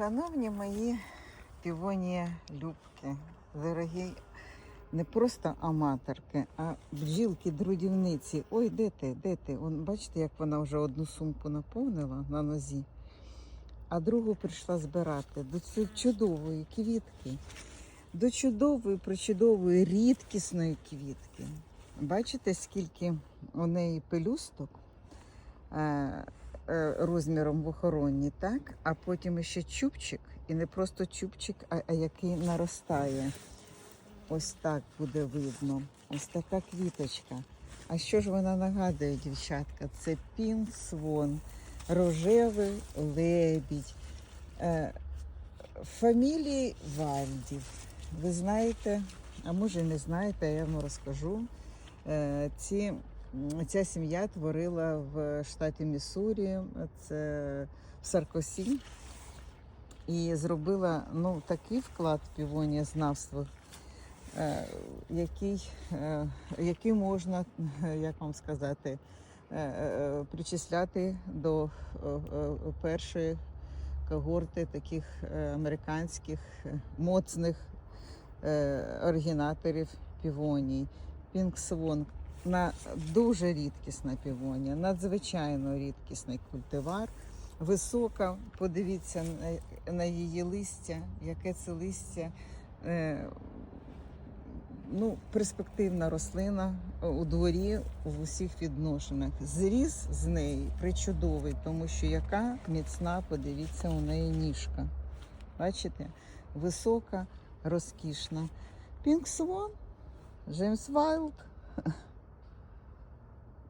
Шановні мої півонія любки, дорогі не просто аматорки, а бджілки-друдівниці. Ой, де ти? Де ти? Вон, бачите, як вона вже одну сумку наповнила на нозі, а другу прийшла збирати до чудової квітки, до чудової, причудової, рідкісної квітки. Бачите, скільки у неї пелюсток? Е, розміром в охороні, так? А потім ще чубчик, і не просто чубчик, а, а який наростає. Ось так буде видно. Ось така квіточка. А що ж вона нагадує, дівчатка? Це Swan, рожевий лебідь. Е, фамілії Вальдів. Ви знаєте, а може не знаєте, я вам розкажу. Е, ці Ця сім'я творила в штаті Міссурі, це в Саркосі, і зробила ну, такий вклад в півонієзнавство, е, який, е, який можна, як вам сказати, е, причисляти до першої когорти таких американських моцних оригінаторів півоній. Пінк Свон на дуже рідкісна півонія, надзвичайно рідкісний культивар. Висока, подивіться на, її листя, яке це листя. Е, ну, перспективна рослина у дворі в усіх відношеннях. Зріз з неї причудовий, тому що яка міцна, подивіться, у неї ніжка. Бачите? Висока, розкішна. Пінк Свон, Джеймс Вайлд.